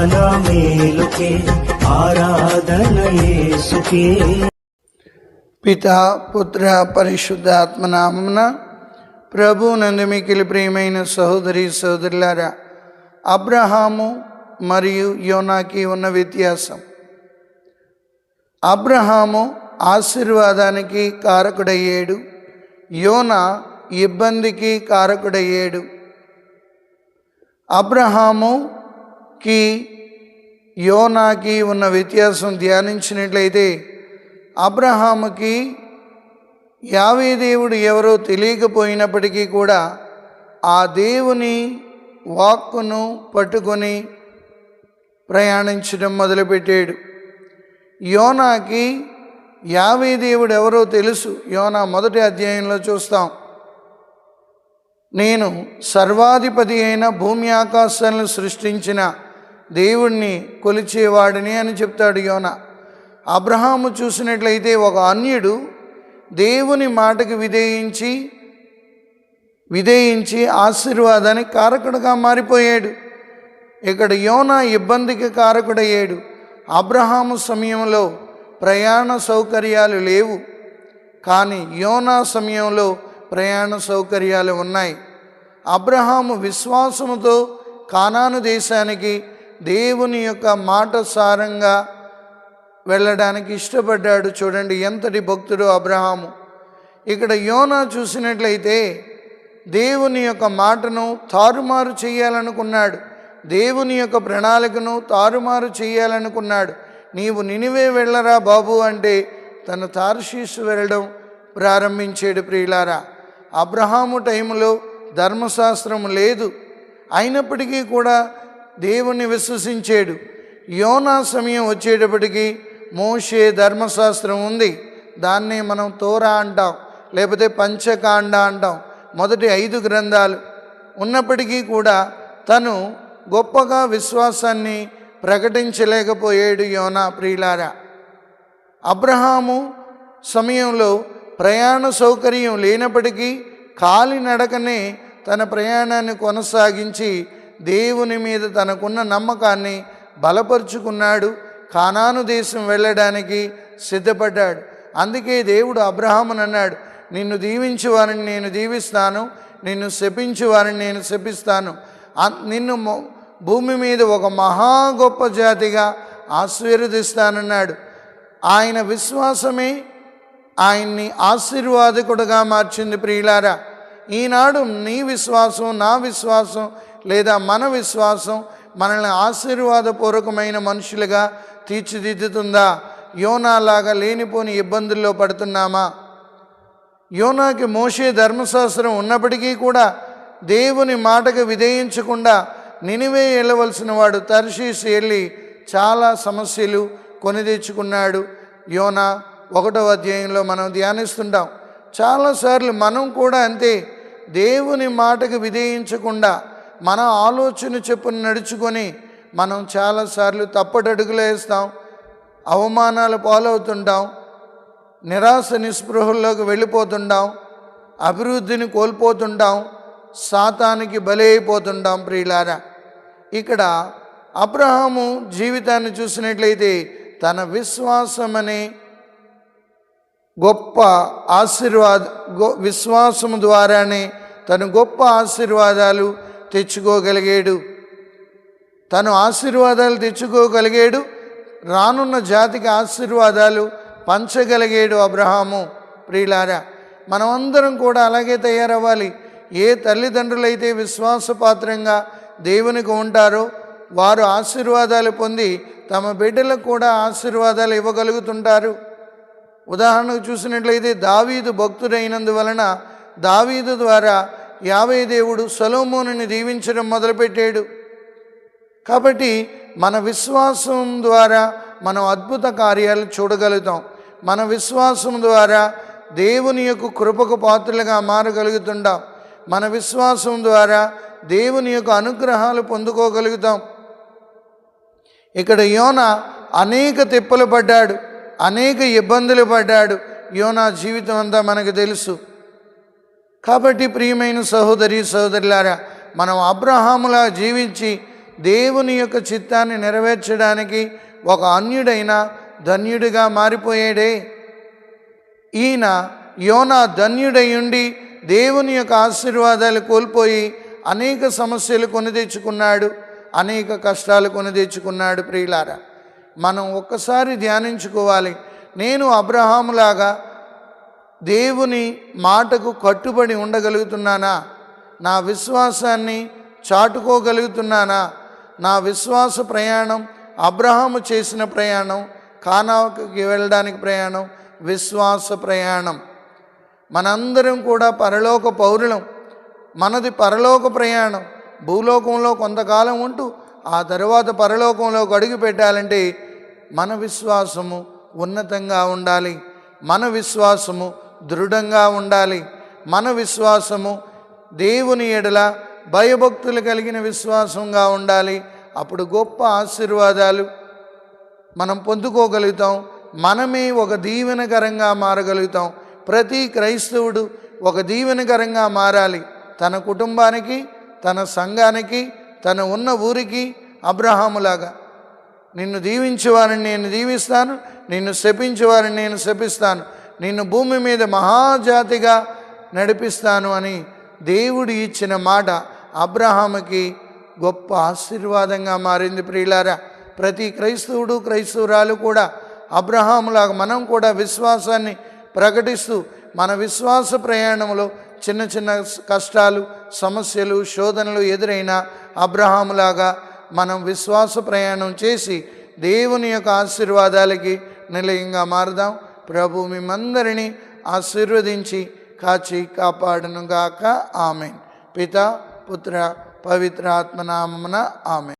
మన మేలుకే ఆరాధన యేసుకే పిత పుత్ర పరిశుద్ధాత్మ నామమున ప్రభు నందు మికిలి ప్రియమైన సహోదరి సహోదరులారా అబ్రహాము మరియు యోనాకి ఉన్న వ్యత్యాసం. అబ్రహాము ఆశీర్వాదానికి కారకుడయ్యాడు. యోన ఇబ్బందికి కారకుడయ్యాడు. కి యోనాకి ఉన్న వ్యత్యాసం ధ్యానించినట్లయితే అబ్రహాముకి యావే దేవుడు ఎవరో తెలియకపోయినప్పటికీ కూడా ఆ దేవుని వాక్కును పట్టుకొని ప్రయాణించడం మొదలుపెట్టాడు. యోనాకి యావే దేవుడు ఎవరో తెలుసు. యోనా మొదటి అధ్యాయంలో చూస్తాం. నేను సర్వాధిపతి అయిన భూమి ఆకాశాలను సృష్టించిన దేవుణ్ణి కొలిచేవాడిని అని చెప్తాడు యోన. అబ్రహాము చూసినట్లయితే ఒక అన్యుడు దేవుని మాటకు విధేయించి విధేయించి ఆశీర్వాదానికి కారకుడుగా మారిపోయాడు. ఇక్కడ యోన ఇబ్బందికి కారకుడయ్యాడు. అబ్రహాము సమయంలో ప్రయాణ సౌకర్యాలు లేవు. కానీ యోనా సమయంలో ప్రయాణ సౌకర్యాలు ఉన్నాయి. అబ్రహాము విశ్వాసముతో కానాను దేశానికి దేవుని యొక్క మాట సారంగా వెళ్ళడానికి ఇష్టపడ్డాడు. చూడండి ఎంతటి భక్తుడు అబ్రహాము. ఇక్కడ యోనా చూసినట్లయితే దేవుని యొక్క మాటను తారుమారు చేయాలనుకున్నాడు. దేవుని యొక్క ప్రణాళికను తారుమారు చేయాలనుకున్నాడు. నీవు నినివే వెళ్ళరా బాబు అంటే తను తార్షీసు వెళ్ళడం ప్రారంభించాడు ప్రియులారా. అబ్రహాము టైంలో ధర్మశాస్త్రం లేదు. అయినప్పటికీ కూడా దేవుణ్ణి విశ్వసించాడు. యోనా సమయం వచ్చేటప్పటికి మోషే ధర్మశాస్త్రం ఉంది. దాన్నే మనం తోరా అంటాం లేకపోతే పంచకాండ అంటాం. మొదటి ఐదు గ్రంథాలు ఉన్నప్పటికీ కూడా తను గొప్పగా విశ్వాసాన్ని ప్రకటించలేకపోయాడు యోనా ప్రియులారా. అబ్రహాము సమయంలో ప్రయాణ సౌకర్యం లేనప్పటికీ కాలినడకనే తన ప్రయాణాన్ని కొనసాగించి దేవుని మీద తనకున్న నమ్మకాన్ని బలపరుచుకున్నాడు. కానాను దేశం వెళ్ళడానికి సిద్ధపడ్డాడు. అందుకే దేవుడు అబ్రహామును అన్నాడు నిన్ను దీవించు వారిని నేను దీవిస్తాను నిన్ను శపించు వారిని నేను శపిస్తాను. నిన్ను భూమి మీద ఒక మహా గొప్ప జాతిగా ఆశీర్వదిస్తానన్నాడు. ఆయన విశ్వాసమే ఆయన్ని ఆశీర్వాదకుడుగా మార్చింది ప్రియులారా. ఈనాడు నీ విశ్వాసం నా విశ్వాసం లేదా మన విశ్వాసం మనల్ని ఆశీర్వాదపూర్వకమైన మనుషులుగా తీర్చిదిద్దుతుందా? యోనాలాగా లేనిపోని ఇబ్బందుల్లో పడుతున్నామా? యోనాకి మోషే ధర్మశాస్త్రం ఉన్నప్పటికీ కూడా దేవుని మాటకు విధేయించకుండా నినివే వెళ్ళవలసిన వాడు తర్షీసి వెళ్ళి చాలా సమస్యలు కొని తెచ్చుకున్నాడు. యోనా ఒకటో అధ్యాయంలో మనం ధ్యానిస్తుంటాం. చాలాసార్లు మనం కూడా అంతే దేవుని మాటకు విధేయించకుండా మన ఆలోచన చెప్పును నడుచుకొని మనం చాలాసార్లు తప్పటడుగులు వేస్తాం అవమానాలు పాలవుతుంటాం నిరాశ నిస్పృహల్లోకి వెళ్ళిపోతుంటాం అభివృద్ధిని కోల్పోతుంటాం సాతానికి బలి అయిపోతుంటాం ప్రియులారా. ఇక్కడ అబ్రహాము జీవితాన్ని చూసినట్లయితే తన విశ్వాసం అనే గొప్ప ఆశీర్వాద గొ విశ్వాసము ద్వారానే తను గొప్ప ఆశీర్వాదాలు తెచ్చుకోగలిగాడు. తను ఆశీర్వాదాలు తెచ్చుకోగలిగాడు. రానున్న జాతికి ఆశీర్వాదాలు పంచగలిగాడు అబ్రహాము. ప్రియులారా మనమందరం కూడా అలాగే తయారవ్వాలి. ఏ తల్లిదండ్రులైతే విశ్వాసపాత్రంగా దేవునికి ఉంటారో వారు ఆశీర్వాదాలు పొంది తమ బిడ్డలకు కూడా ఆశీర్వాదాలు ఇవ్వగలుగుతుంటారు. ఉదాహరణకు చూసినట్లయితే దావీదు భక్తుడైనందువలన దావీదు ద్వారా యావే దేవుడు సొలోమోనుని దీవించడం మొదలుపెట్టాడు. కాబట్టి మన విశ్వాసం ద్వారా మనం అద్భుత కార్యాలు చూడగలుగుతాం. మన విశ్వాసం ద్వారా దేవుని యొక్క కృపకు పాత్రలుగా మారగలుగుతుంటాం. మన విశ్వాసం ద్వారా దేవుని యొక్క అనుగ్రహాలు పొందుకోగలుగుతాం. ఇక్కడ యోన అనేక తిప్పలు పడ్డాడు అనేక ఇబ్బందులు పడ్డాడు. యోనా జీవితం అంతా మనకు తెలుసు. కాబట్టి ప్రియమైన సహోదరి సహోదరులారా మనం అబ్రహాములా జీవించి దేవుని యొక్క చిత్తాన్ని నెరవేర్చడానికి ఒక అన్యుడైన ధన్యుడిగా మారిపోయాడే. ఈయన యోనా ధన్యుడై ఉండి దేవుని యొక్క ఆశీర్వాదాలు కోల్పోయి అనేక సమస్యలు కొని తెచ్చుకున్నాడు అనేక కష్టాలు కొని తెచ్చుకున్నాడు ప్రియులారా. మనం ఒక్కసారి ధ్యానించుకోవాలి నేను అబ్రహాములాగా దేవుని మాటకు కట్టుబడి ఉండగలుగుతున్నానా? నా విశ్వాసాన్ని చాటుకోగలుగుతున్నానా? నా విశ్వాస ప్రయాణం అబ్రహాము చేసిన ప్రయాణం కానాకి వెళ్ళడానికి ప్రయాణం విశ్వాస ప్రయాణం. మనందరం కూడా పరలోక పౌరులం. మనది పరలోక ప్రయాణం. భూలోకంలో కొంతకాలం ఉంటూ ఆ తర్వాత పరలోకంలోకి అడుగు పెట్టాలంటే మన విశ్వాసము ఉన్నతంగా ఉండాలి. మన విశ్వాసము దృఢంగా ఉండాలి. మన విశ్వాసము దేవుని ఎడల భయభక్తులు కలిగిన విశ్వాసంగా ఉండాలి. అప్పుడు గొప్ప ఆశీర్వాదాలు మనం పొందుకోగలుగుతాం. మనమే ఒక దీవెనకరంగా మారగలుగుతాం. ప్రతి క్రైస్తవుడు ఒక దీవెనకరంగా మారాలి. తన కుటుంబానికి తన సంఘానికి తన ఉన్న ఊరికి అబ్రహాములాగా. నిన్ను దీవించేవారిని నేను దీవిస్తాను నిన్ను శపించేవారిని నేను శపిస్తాను. నిన్ను భూమి మీద మహాజాతిగా నడిపిస్తాను అని దేవుడు ఇచ్చిన మాట అబ్రహాముకి గొప్ప ఆశీర్వాదంగా మారింది ప్రియులారా. ప్రతి క్రైస్తవుడు క్రైస్తవురాలు కూడా అబ్రహాములాగా మనం కూడా విశ్వాసాన్ని ప్రకటిస్తూ మన విశ్వాస ప్రయాణంలో చిన్న చిన్న కష్టాలు సమస్యలు శోధనలు ఎదురైన అబ్రహాములాగా మనం విశ్వాస ప్రయాణం చేసి దేవుని యొక్క ఆశీర్వాదాలకి నిలయంగా మారుదాం. ప్రభు మిమ్మందరినీ ఆశీర్వదించి కాచి కాపాడనుగాక. ఆమె పిత పుత్ర పవిత్రాత్మనామన ఆమె